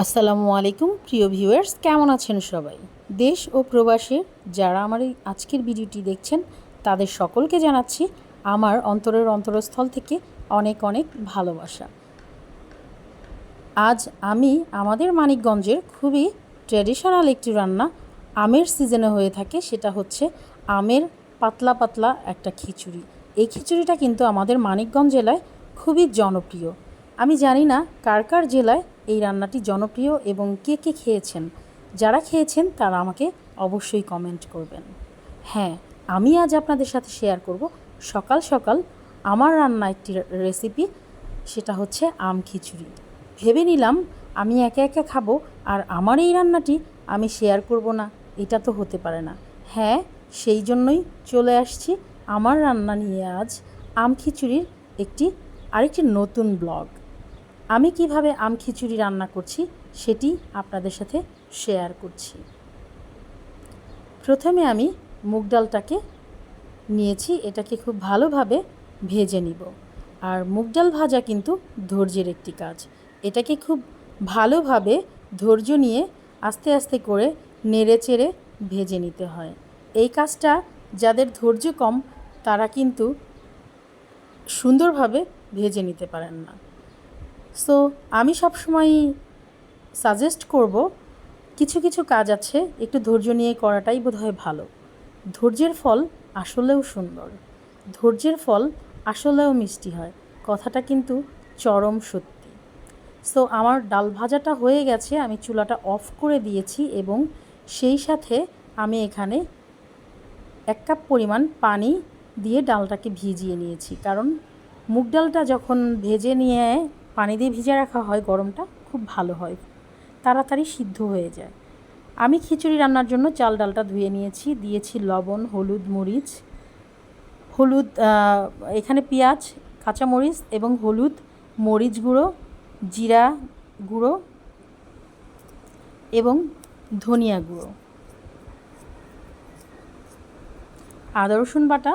আসসালামু আলাইকুম, প্রিয় ভিউয়ার্স কেমন আছেন সবাই? দেশ ও প্রবাসে যারা আমার এই আজকের ভিডিওটি দেখছেন, তাদের সকলকে জানাচ্ছি আমার অন্তরের অন্তরস্থল থেকে অনেক অনেক ভালোবাসা। আজ আমি আমাদের মানিকগঞ্জের খুবই ট্র্যাডিশনাল একটি রান্না আমের সিজনে হয়ে থাকে, সেটা হচ্ছে আমের পাতলা পাতলা একটা খিচুড়ি। এই খিচুড়িটা কিন্তু আমাদের মানিকগঞ্জ জেলায় খুবই জনপ্রিয়। আমি জানি না কার কার জেলায় এই রান্নাটি জনপ্রিয় এবং কে কে খেয়েছেন? যারা খেয়েছেন, তারা আমাকে অবশ্যই কমেন্ট করবেন। হ্যাঁ আমি আজ আপনাদের সাথে শেয়ার করব সকাল সকাল আমার রান্না একটি রেসিপি সেটা হচ্ছে আম খিচুড়ি। ভেবে নিলাম আমি একা একা খাব আর আমার এই রান্নাটি আমি শেয়ার করব না, এটা তো হতে পারে না। হ্যাঁ সেই জন্যই চলে আসছি আমার রান্না নিয়ে আজ আম খিচুড়ির একটি, আরেকটি নতুন ব্লগ আমি কীভাবে আম খিচুড়ি রান্না করছি সেটি আপনাদের সাথে শেয়ার করছি। প্রথমে আমি মুগ ডালটাকে নিয়েছি, এটাকে খুব ভালোভাবে ভেজে নিব। আর মুগ ডাল ভাজা কিন্তু ধৈর্যের একটি কাজ। এটাকে খুব ভালোভাবে ধৈর্য নিয়ে আস্তে আস্তে করে নেড়ে চেড়ে ভেজে নিতে হয়। এই কাজটা যাদের ধৈর্য কম, তারা কিন্তু সুন্দরভাবে ভেজে নিতে পারেন না। সো আমি সবসময় সাজেস্ট করব, কিছু কিছু কাজ আছে, একটু ধৈর্য নিয়ে করাটাই বোধহয় ভালো। ধৈর্যের ফল আসলেও সুন্দর। ধৈর্যের ফল আসলেও মিষ্টি হয়। কথাটা কিন্তু চরম সত্যি। সো আমার ডাল ভাজাটা হয়ে গেছে, আমি চুলাটা অফ করে দিয়েছি এবং সেই সাথে আমি এখানে এক কাপ পরিমাণ পানি দিয়ে ডালটাকে ভিজিয়ে নিয়েছি। কারণ মুগ ডালটা যখন ভেজে নিয়ে পানি দিয়ে ভিজে রাখা হয় গরমটা, খুব ভালো হয়। তাড়াতাড়ি সিদ্ধ হয়ে যায়। আমি খিচুড়ি রান্নার জন্য চাল ডালটা ধুয়ে নিয়েছি, দিয়েছি লবণ, হলুদ মরিচ, হলুদ এখানে পেঁয়াজ, কাঁচামরিচ এবং হলুদ মরিচ গুঁড়ো, জিরা গুঁড়ো এবং ধনিয়া গুঁড়ো। আদা রসুন বাটা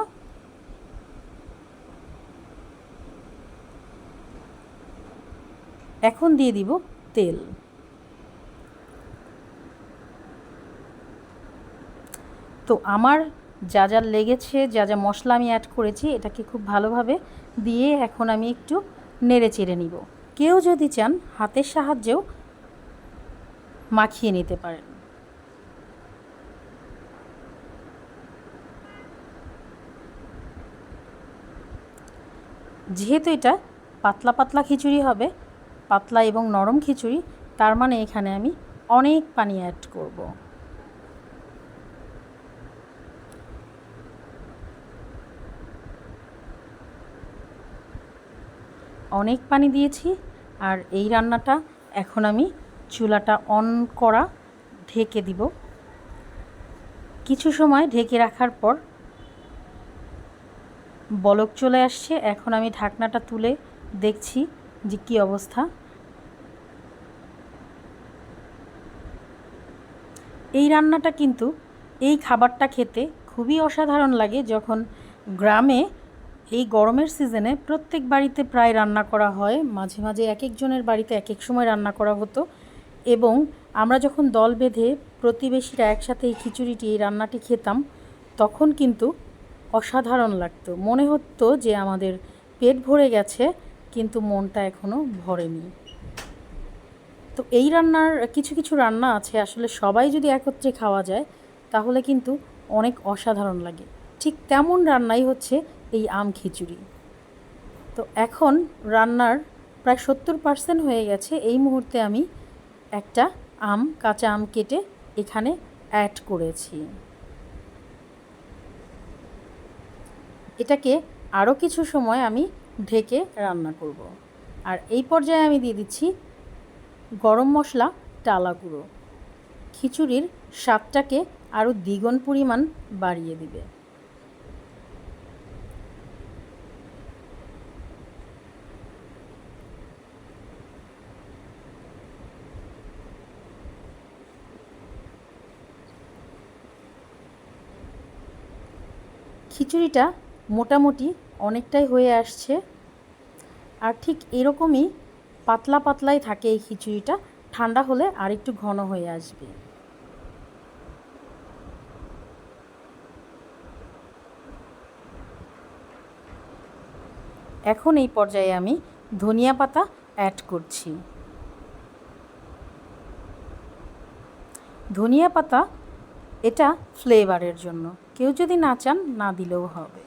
এখন দিয়ে দিব তেল। তো আমার যা যা লেগেছে, যা যা মশলা আমি অ্যাড করেছি, এটাকে খুব ভালোভাবে দিয়ে এখন আমি একটু নেড়ে চেড়ে নিব। কেউ যদি চান হাতের সাহায্যেও মাখিয়ে নিতে পারেন। যেহেতু এটা পাতলা পাতলা খিচুড়ি হবে পাতলা এবং নরম খিচুড়ি, তার মানে এখানে আমি অনেক পানি অ্যাড করব। অনেক পানি দিয়েছি আর এই রান্নাটা এখন আমি চুলাটা অন করা ঢেকে দিব। কিছু সময় ঢেকে রাখার পর বলক চলে আসছে। এখন আমি ঢাকনাটা তুলে দেখছি যে কী অবস্থা? এই রান্নাটা কিন্তু এই খাবারটা খেতে খুবই অসাধারণ লাগে যখন গ্রামে এই গরমের সিজনে প্রত্যেক বাড়িতে প্রায় রান্না করা হয়, মাঝে মাঝে এক একজনের বাড়িতে এক এক সময় রান্না করা হতো এবং আমরা যখন দল বেঁধে প্রতিবেশীরা একসাথে এই খিচুড়িটি, এই রান্নাটি খেতাম, তখন কিন্তু অসাধারণ লাগতো। মনে হতো যে আমাদের পেট ভরে গেছে কিন্তু মনটা এখনও ভরেনি। তো এই রান্নার কিছু কিছু রান্না আছে, আসলে সবাই যদি একত্রে খাওয়া যায়, তাহলে কিন্তু অনেক অসাধারণ লাগে। ঠিক তেমন রান্নাই হচ্ছে এই আম খিচুড়ি। তো এখন রান্নার প্রায় সত্তর পার্সেন্ট হয়ে গেছে, এই মুহূর্তে আমি একটা আম, কাঁচা আম কেটে এখানে অ্যাড করেছি। এটাকে আরও কিছু সময় আমি ঢেকে রান্না করব। আর এই পর্যায়ে আমি দিয়ে দিচ্ছি গরম মশলা, টালা গুঁড়ো খিচুড়ির স্বাদটাকে আরও দ্বিগুণ পরিমাণ বাড়িয়ে দিবে খিচুড়িটা মোটামুটি অনেকটাই হয়ে আসছে। আর ঠিক এরকমই পাতলা পাতলাই থাকে এই খিচুড়িটা, ঠান্ডা হলে আর একটু ঘন হয়ে আসবে। এখন এই পর্যায়ে আমি ধনিয়া পাতা অ্যাড করছি। ধনিয়া পাতা এটা ফ্লেভারের জন্য। কেউ যদি না চান, না দিলেও হবে।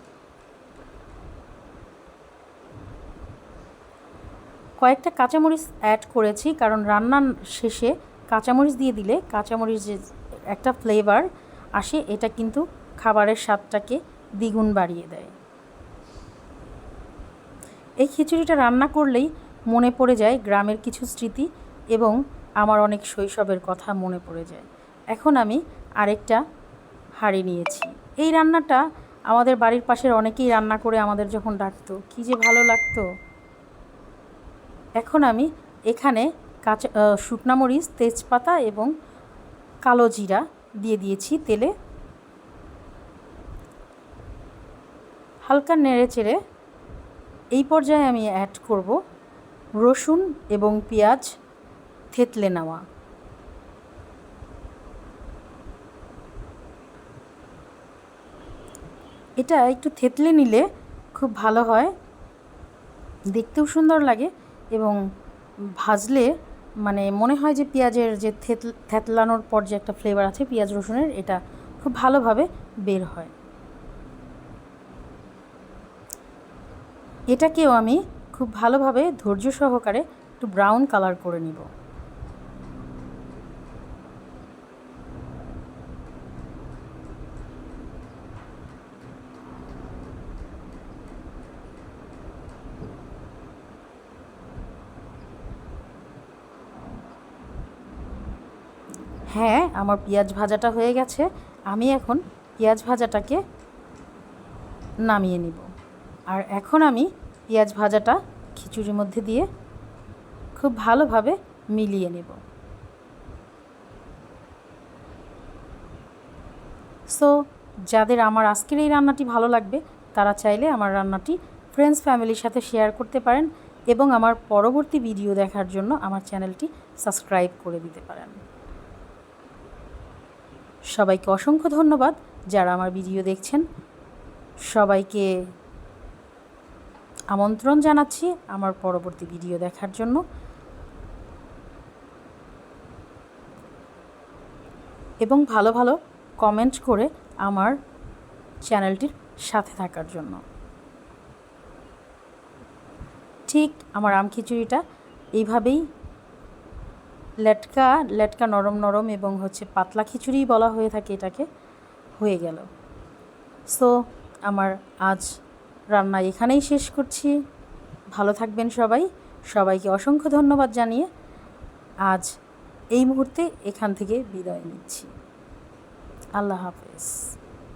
কয়েকটা কাঁচামরিচ অ্যাড করেছি, কারণ রান্নার শেষে কাঁচামরিচ দিয়ে দিলে কাঁচামরিচ যে একটা ফ্লেভার আসে, এটা কিন্তু খাবারের স্বাদটাকে দ্বিগুণ বাড়িয়ে দেয়। এই খিচুড়িটা রান্না করলেই মনে পড়ে যায় গ্রামের কিছু স্মৃতি এবং আমার অনেক শৈশবের কথা মনে পড়ে যায়। এখন আমি আরেকটা হাঁড়ি নিয়েছি। এই রান্নাটা আমাদের বাড়ির পাশের অনেকেই রান্না করে আমাদের যখন ডাকতো, কী যে ভালো লাগতো। এখন আমি এখানে কাঁচা শুকনা মরিচ, তেজপাতা এবং কালো জিরা দিয়ে দিয়েছি তেলে। হালকা নেড়ে চেড়ে এই পর্যায়ে আমি অ্যাড করব রসুন এবং পেঁয়াজ থেতলে নেওয়া। এটা একটু থেতলে নিলে খুব ভালো হয়, দেখতেও সুন্দর লাগে। এবং ভাজলে মানে মনে হয় যে পেঁয়াজের যে থেতলানোর পর যে একটা ফ্লেভার আছে পেঁয়াজ রসুনের, এটা খুব ভালোভাবে বের হয়। এটাকেও আমি খুব ভালোভাবে ধৈর্য সহকারে একটু ব্রাউন কালার করে নিব। হ্যাঁ আমার পেঁয়াজ ভাজাটা হয়ে গেছে। আমি এখন পেঁয়াজ ভাজাটাকে নামিয়ে নিব। আর এখন আমি পেঁয়াজ ভাজাটা খিচুড়ির মধ্যে দিয়ে খুব ভালোভাবে মিলিয়ে নেব। সো যাদের আমার আজকের এই রান্নাটি ভালো লাগবে, তারা চাইলে আমার রান্নাটি ফ্রেন্ডস ফ্যামিলির সাথে শেয়ার করতে পারেন এবং আমার পরবর্তী ভিডিও দেখার জন্য আমার চ্যানেলটি সাবস্ক্রাইব করে দিতে পারেন। সবাইকে অসংখ্য ধন্যবাদ যারা আমার ভিডিও দেখছেন। সবাইকে আমন্ত্রণ জানাচ্ছি আমার পরবর্তী ভিডিও দেখার জন্য। এবং ভালো ভালো কমেন্ট করে আমার চ্যানেলটির সাথে থাকার জন্য। ঠিক আমার আম খিচুড়িটা এইভাবেই লেটকা লেটকা নরম নরম এবং হচ্ছে পাতলা খিচুড়ি বলা হয়ে থাকে এটাকে, হয়ে গেল। সো আমার আজ রান্না এখানেই শেষ করছি। ভালো থাকবেন সবাই। সবাইকে অসংখ্য ধন্যবাদ জানিয়ে আজ এই মুহূর্তে এখান থেকে বিদায় নিচ্ছি। আল্লাহ হাফেজ।